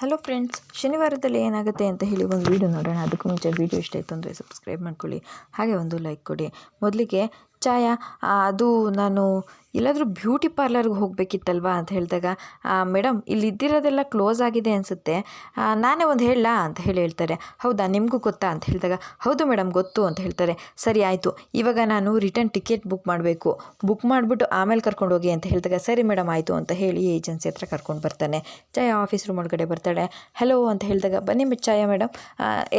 Hello friends ಶನಿವಾರದಲ್ಲಿ ಏನಾಗುತ್ತೆ ಅಂತ ಹೇಳಿ ಒಂದು ವೀಡಿಯೋ ನೋಡೋಣ. ಅದಕ್ಕೂ ಮುಂಚೆ ವೀಡಿಯೋ ಇಷ್ಟ ಆಯಿತು ಅಂದರೆ ಸಬ್ಸ್ಕ್ರೈಬ್ ಮಾಡ್ಕೊಳ್ಳಿ. ಹಾಗೆ ಒಂದು ಲೈಕ್ ಕೊಡಿ. ಮೊದಲಿಗೆ ಚಾಯ ಅದು ನಾನು ಎಲ್ಲಾದರೂ ಬ್ಯೂಟಿ ಪಾರ್ಲರ್ಗೆ ಹೋಗಬೇಕಿತ್ತಲ್ವಾ ಅಂತ ಹೇಳಿದಾಗ ಮೇಡಮ್ ಇಲ್ಲಿ ಇದ್ದಿರೋದೆಲ್ಲ ಕ್ಲೋಸ್ ಆಗಿದೆ ಅನಿಸುತ್ತೆ. ನಾನೇ ಒಂದು ಹೇಳಲಾ ಅಂತ ಹೇಳಿ ಹೇಳ್ತಾರೆ. ಹೌದಾ, ನಿಮಗೂ ಗೊತ್ತಾ ಅಂತ ಹೇಳಿದಾಗ, ಹೌದು ಮೇಡಮ್ ಗೊತ್ತು ಅಂತ ಹೇಳ್ತಾರೆ. ಸರಿ, ಆಯಿತು. ಇವಾಗ ನಾನು ರಿಟರ್ನ್ ಟಿಕೆಟ್ ಬುಕ್ ಮಾಡಬೇಕು. ಬುಕ್ ಮಾಡಿಬಿಟ್ಟು ಆಮೇಲೆ ಕರ್ಕೊಂಡು ಹೋಗಿ ಅಂತ ಹೇಳಿದಾಗ, ಸರಿ ಮೇಡಮ್ ಆಯಿತು ಅಂತ ಹೇಳಿ ಏಜೆನ್ಸಿ ಹತ್ರ ಕರ್ಕೊಂಡು ಬರ್ತಾನೆ. ಚಾಯ ಆಫೀಸ್ ರೂಮ್ ಒಳಗಡೆ ಬರ್ತಾಳೆ. ಹಲೋ ಅಂತ ಹೇಳಿದಾಗ, ಬನ್ನಿ ಚಾಯ ಮೇಡಮ್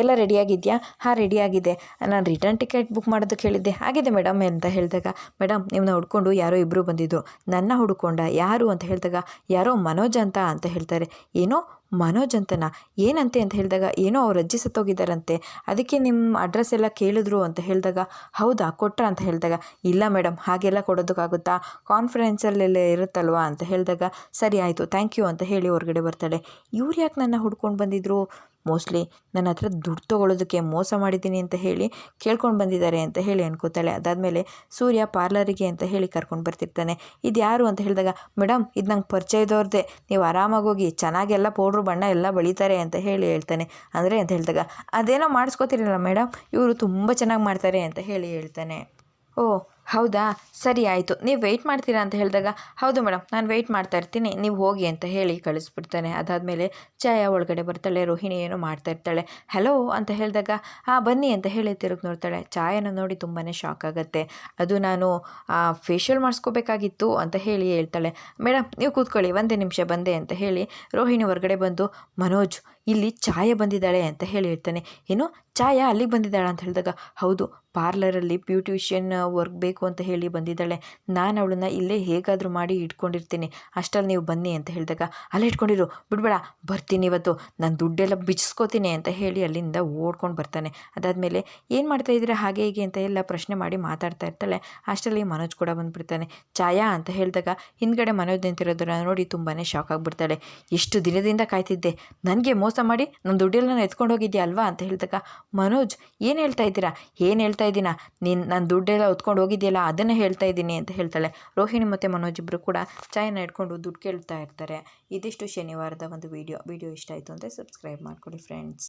ಎಲ್ಲ ರೆಡಿಯಾಗಿದೆಯಾ ಹಾಂ ರೆಡಿಯಾಗಿದೆ ನಾನು ರಿಟರ್ನ್ ಟಿಕೆಟ್ ಬುಕ್ ಮಾಡೋದಕ್ಕೆ ಹೇಳಿದ್ದೆ. ಆಗಿದೆ ಮೇಡಮ್ ಅಂತ ಹೇಳಿದಾಗ ಮೇಡಮ್ ನಿಮ್ಮನ್ನ ಹುಡ್ಕೊಂಡು ಯಾರೋ ಇಬ್ಬರು ಬಂದಿದ್ದು ನನ್ನ ಹುಡುಕೊಂಡ ಯಾರು? ಅಂತ ಹೇಳಿದಾಗ, ಯಾರೋ ಮನೋಜ್ ಅಂತ ಅಂತ ಹೇಳ್ತಾರೆ. ಏನೋ ಮನೋಜ್ ಅಂತನಾ? ಏನಂತೆ ಅಂತ ಹೇಳಿದಾಗ, ಏನೋ ಅವ್ರು ಅಜ್ಜಿ ಸತ್ತೋಗಿದ್ದಾರಂತೆ. ಅದಕ್ಕೆ ನಿಮ್ಮ ಅಡ್ರೆಸ್ ಎಲ್ಲ ಕೇಳಿದ್ರು ಅಂತ ಹೇಳಿದಾಗ, ಹೌದಾ, ಕೊಟ್ರ ಅಂತ ಹೇಳಿದಾಗ, ಇಲ್ಲ ಮೇಡಮ್ ಹಾಗೆಲ್ಲ ಕೊಡೋದಕ್ಕಾಗುತ್ತಾ? ಕಾನ್ಫರೆನ್ಸಲ್ಲೆಲ್ಲ ಇರುತ್ತಲ್ವಾ ಅಂತ ಹೇಳಿದಾಗ, ಸರಿ ಆಯಿತು ಥ್ಯಾಂಕ್ ಯು ಅಂತ ಹೇಳಿ ಹೊರಗಡೆ ಬರ್ತಾಳೆ. ಇವ್ರು ಯಾಕೆ ನನ್ನ ಹುಡ್ಕೊಂಡು ಬಂದಿದ್ರು? ಮೋಸ್ಟ್ಲಿ ನನ್ನ ಹತ್ರ ದುಡ್ಡು ತೊಗೊಳೋದಕ್ಕೆ ಮೋಸ ಮಾಡಿದ್ದೀನಿ ಅಂತ ಹೇಳಿ, ಕೇಳ್ಕೊಂಡು ಬಂದಿದ್ದಾರೆ ಅಂತ ಹೇಳಿ ಅನ್ಕೋತಾಳೆ. ಅದಾದಮೇಲೆ ಸೂರ್ಯ ಪಾರ್ಲರಿಗೆ ಅಂತ ಹೇಳಿ ಕರ್ಕೊಂಡು ಬರ್ತಿರ್ತಾನೆ. ಇದು ಯಾರು ಅಂತ ಹೇಳಿದಾಗ ಮೇಡಮ್ ಇದು ನಂಗೆ ಪರಿಚಯದವ್ರದ್ದೇ ನೀವು ಆರಾಮಾಗಿ ಹೋಗಿ ಚೆನ್ನಾಗೆಲ್ಲ ಪೌಡ್ರು ಬಣ್ಣ ಎಲ್ಲ ಬಳಿತಾರೆ ಅಂತ ಹೇಳಿ ಹೇಳ್ತಾನೆ. ಅಂದರೆ ಅಂತ ಹೇಳಿದಾಗ, ಅದೇನೋ ಮಾಡಿಸ್ಕೋತಿರಲ್ಲ ಮೇಡಮ್ ಇವರು ತುಂಬ ಚೆನ್ನಾಗಿ ಮಾಡ್ತಾರೆ ಅಂತ ಹೇಳಿ ಹೇಳ್ತಾನೆ. ಓ ಹೌದಾ? ಸರಿ ಆಯಿತು. ನೀವು ವೆಯ್ಟ್ ಮಾಡ್ತೀರಾ ಅಂತ ಹೇಳಿದಾಗ, ಹೌದು ಮೇಡಮ್ ನಾನು ವೆಯ್ಟ್ ಮಾಡ್ತಾ ಇರ್ತೀನಿ. ನೀವು ಹೋಗಿ ಅಂತ ಹೇಳಿ ಕಳಿಸ್ಬಿಡ್ತಾನೆ. ಅದಾದಮೇಲೆ ಛಾಯಾ ಒಳಗಡೆ ಬರ್ತಾಳೆ, ರೋಹಿಣಿ ಏನೋ ಮಾಡ್ತಾ ಇರ್ತಾಳೆ. ಹಲೋ ಅಂತ ಹೇಳಿದಾಗ ಹಾಂ ಬನ್ನಿ ಅಂತ ಹೇಳಿ ತಿರುಗಿ ನೋಡ್ತಾಳೆ. ಛಾಯನ ನೋಡಿ ತುಂಬಾ ಶಾಕ್ ಆಗುತ್ತೆ. ಅದು ನಾನು ಫೇಶಿಯಲ್ ಮಾಡಿಸ್ಕೋಬೇಕಾಗಿತ್ತು ಅಂತ ಹೇಳಿ ಹೇಳ್ತಾಳೆ. ಮೇಡಮ್ ನೀವು ಕೂತ್ಕೊಳ್ಳಿ, ಒಂದೇ ನಿಮಿಷ ಬಂದೆ ಅಂತ ಹೇಳಿ ರೋಹಿಣಿ ಹೊರಗಡೆ ಬಂದು, ಮನೋಜ್, ಇಲ್ಲಿ ಛಾಯೆ ಬಂದಿದ್ದಾಳೆ ಅಂತ ಹೇಳಿ ಹೇಳ್ತಾನೆ. ಏನು? ಛಾಯಾ ಅಲ್ಲಿಗೆ ಬಂದಿದ್ದಾಳೆ? ಅಂತ ಹೇಳಿದಾಗ, ಹೌದು ಪಾರ್ಲರಲ್ಲಿ ಬ್ಯೂಟಿಷಿಯನ್ ವರ್ಕ್ ಬೇಕು ಅಂತ ಹೇಳಿ ಬಂದಿದ್ದಾಳೆ. ನಾನು ಅವಳನ್ನ ಇಲ್ಲೇ ಹೇಗಾದರೂ ಮಾಡಿ ಇಟ್ಕೊಂಡಿರ್ತೀನಿ. ಅಷ್ಟರಲ್ಲಿ ನೀವು ಬನ್ನಿ ಅಂತ ಹೇಳಿದಾಗ, ಅಲ್ಲೇ ಇಟ್ಕೊಂಡಿರು. ಬಿಡ್ಬೇಡ. ಬರ್ತೀನಿ ಇವತ್ತು. ನಾನು ದುಡ್ಡೆಲ್ಲ ಬಿಚ್ಚಿಸ್ಕೋತೀನಿ ಅಂತ ಹೇಳಿ ಅಲ್ಲಿಂದ ಓಡ್ಕೊಂಡು ಬರ್ತಾನೆ. ಅದಾದಮೇಲೆ, ಏನು ಮಾಡ್ತಾ ಇದ್ದೀರಾ? ಹಾಗೆ ಹೀಗೆ ಅಂತ ಎಲ್ಲ ಪ್ರಶ್ನೆ ಮಾಡಿ ಮಾತಾಡ್ತಾ ಇರ್ತಾಳೆ. ಅಷ್ಟರಲ್ಲಿ ಮನೋಜ್ ಕೂಡ ಬಂದುಬಿಡ್ತಾನೆ. ಛಾಯಾ ಅಂತ ಹೇಳಿದಾಗ, ಹಿಂದ್ಗಡೆ ಮನೋಜ್ ನಿಂತಿರೋದನ್ನ ನೋಡಿ ತುಂಬಾ ಶಾಕ್ ಆಗಿಬಿಡ್ತಾಳೆ. ಎಷ್ಟು ದಿನದಿಂದ ಕಾಯ್ತಿದ್ದೆ. ನನಗೆ ಮೋಸ ಮಾಡಿ ನನ್ನ ದುಡ್ಡೆಲ್ಲ ನಾನು ಎತ್ಕೊಂಡು ಹೋಗಿದ್ಯಾ ಅಲ್ವಾ? ಅಂತ ಹೇಳಿದಾಗ, ಮನೋಜ್, ಏನು ಹೇಳ್ತಾ ಇದ್ದೀರಾ? ಏನು ಹೇಳ್ತಾ ಇದ್ದೀನ? ನೀನು ನನ್ನ ದುಡ್ಡೆಲ್ಲ ಹೊತ್ಕೊಂಡು ಹೋಗಿದ್ಯಲ್ಲ ಅದನ್ನೇ ಹೇಳ್ತಾ ಇದ್ದೀನಿ ಅಂತ ಹೇಳ್ತಾಳೆ. ರೋಹಿಣಿ ಮತ್ತು ಮನೋಜ್ ಇಬ್ಬರು ಕೂಡ ಚಾಯನ್ನ ಇಟ್ಕೊಂಡು ದುಡ್ಡು ಕೇಳ್ತಾ ಇರ್ತಾರೆ. ಇದಿಷ್ಟು ಶನಿವಾರದ ಒಂದು ವಿಡಿಯೋ. ವಿಡಿಯೋ ಇಷ್ಟ ಆಯಿತು ಅಂದರೆ ಸಬ್ಸ್ಕ್ರೈಬ್ ಮಾಡ್ಕೊಳ್ಳಿ ಫ್ರೆಂಡ್ಸ್